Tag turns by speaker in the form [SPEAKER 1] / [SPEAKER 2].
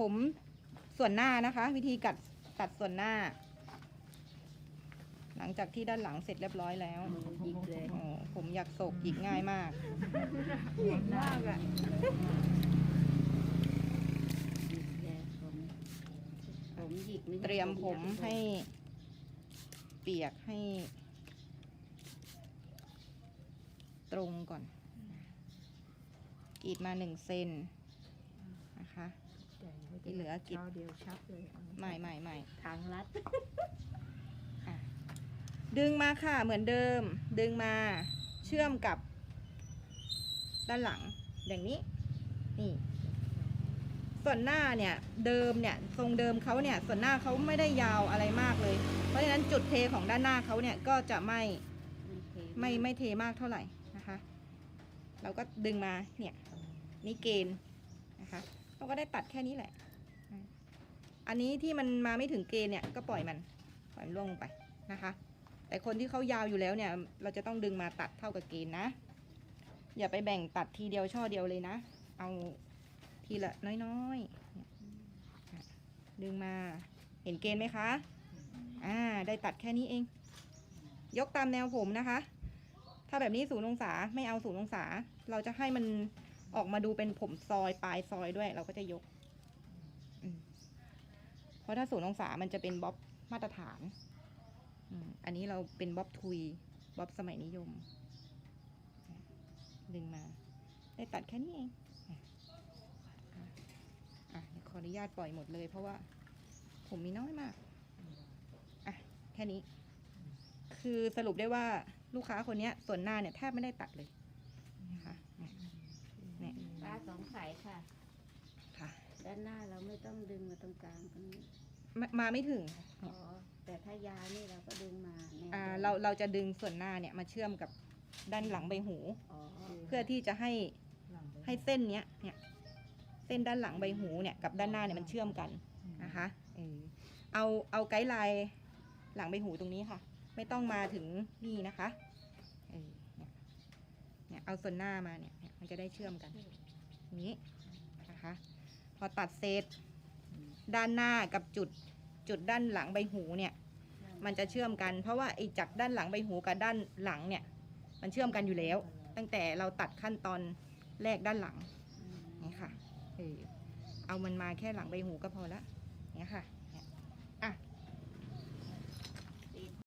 [SPEAKER 1] ผมส่วนหน้านะคะ วิธีกัดตัดส่วนหน้า หลังจากที่ด้านหลังเสร็จเรียบร้อยแล้ว
[SPEAKER 2] มือหยิกเลย
[SPEAKER 1] โอ้ผมอยากโศกหยิกง่ายมาก
[SPEAKER 2] หยิกมากอะหยิกเลยผมผมหยิกนึกว่า
[SPEAKER 1] เตรียมผม
[SPEAKER 2] อยาก
[SPEAKER 1] ให้เปียกให้ ตรงก่อนกรีดมาหนึ่งเซนนะคะ ที่เหลือกิบ
[SPEAKER 3] เดียวชับเลย
[SPEAKER 1] ไม่ไม่ไม่
[SPEAKER 2] ทางลัด
[SPEAKER 1] อะดึงมาค่ะเหมือนเดิม ดึงมาเชื่อมกับ ด้านหลังอย่างนี้ นี่ ส่วนหน้าเนี่ย เดิมเนี่ย ทรงเดิมเขาเนี่ย ส่วนหน้าเขาไม่ได้ยาวอะไรมากเลย เพราะฉะนั้นจุดเทของด้านหน้าเขาเนี่ยก็จะไม่ไม่ไม่เทมากเท่าไหร่นะคะ เราก็ดึงมาเนี่ยนี่เกณฑ์นะคะ เราก็ได้ตัดแค่นี้แหละ อันนี้ที่มันมาไม่ถึงเกณฑ์เนี่ยก็ปล่อยมันปล่อยมันล่วงลงไปนะคะ แต่คนที่เขายาวอยู่แล้วเนี่ย เราจะต้องดึงมาตัดเท่ากับเกณฑ์นะ อย่าไปแบ่งตัดทีเดียวช่อเดียวเลยนะ เอาทีละน้อยๆดึงมาเห็นเกณฑ์ไหมคะ อ่า ได้ตัดแค่นี้เอง ยกตามแนวผมนะคะ ถ้าแบบนี้ศูนย์องศาไม่เอาศูนย์องศา เราจะให้มัน ออกมาดูเป็นผมซอยปลายซอยด้วย เราก็จะยก เพราะถ้าศูนย์องศามันจะเป็นบ๊อบมาตรฐานอันนี้เราเป็นบ๊อบทุยบ๊อบสมัยนิยม ดึงมา ได้ตัดแค่นี้เองอะขออนุญาตปล่อยหมดเลยเพราะว่าผมมีน้อยมากอะแค่นี้ คือสรุปได้ว่าลูกค้าคนนี้ส่วนหน้าเนี่ยแทบไม่ได้ตัดเลยนะคะเนี่ยเนี่ย
[SPEAKER 2] ป้าสงสัยค่ะ
[SPEAKER 1] ค่ะ
[SPEAKER 2] ด้านหน้าเราไม่ต้องดึงมาตรงกลางตรงนี้
[SPEAKER 1] มามาไม่ถึง
[SPEAKER 2] อ๋อแต่ถ้ายาวนี่เราก็ดึงมาแนว
[SPEAKER 1] อ่า
[SPEAKER 2] ดิม
[SPEAKER 1] เราเราจะดึงส่วนหน้าเนี่ยมาเชื่อมกับด้านหลังใบหู
[SPEAKER 2] อ๋อ
[SPEAKER 1] เพื่อที่จะให้ให้เส้นเนี้ยเนี่ยเส้นด้านหลังใบหูเนี่ยกับด้านหน้าเนี่ยมันเชื่อมกันนะคะเออเอาเอาไกด์ไลน์หลังใบหูตรงนี้ค่ะ ไม่ต้องมาถึงนี่นะคะเออเนี่ยเนี่ยเอาส่วนหน้ามาเนี่ยเนี่ยมันจะได้เชื่อมกันอย่าง นี้นะคะ พอตัดเสร็จด้านหน้ากับจุดจุดด้านหลังใบหูเนี่ยมันจะเชื่อมกัน เพราะว่าไอ้จากด้านหลังใบหูกับด้านหลังเนี่ยมันเชื่อมกันอยู่แล้ว ตั้งแต่เราตัดขั้นตอนแรกด้านหลังนี่ค่ะเออเอามันมาแค่หลังใบหูก็พอละนี่ค่ะ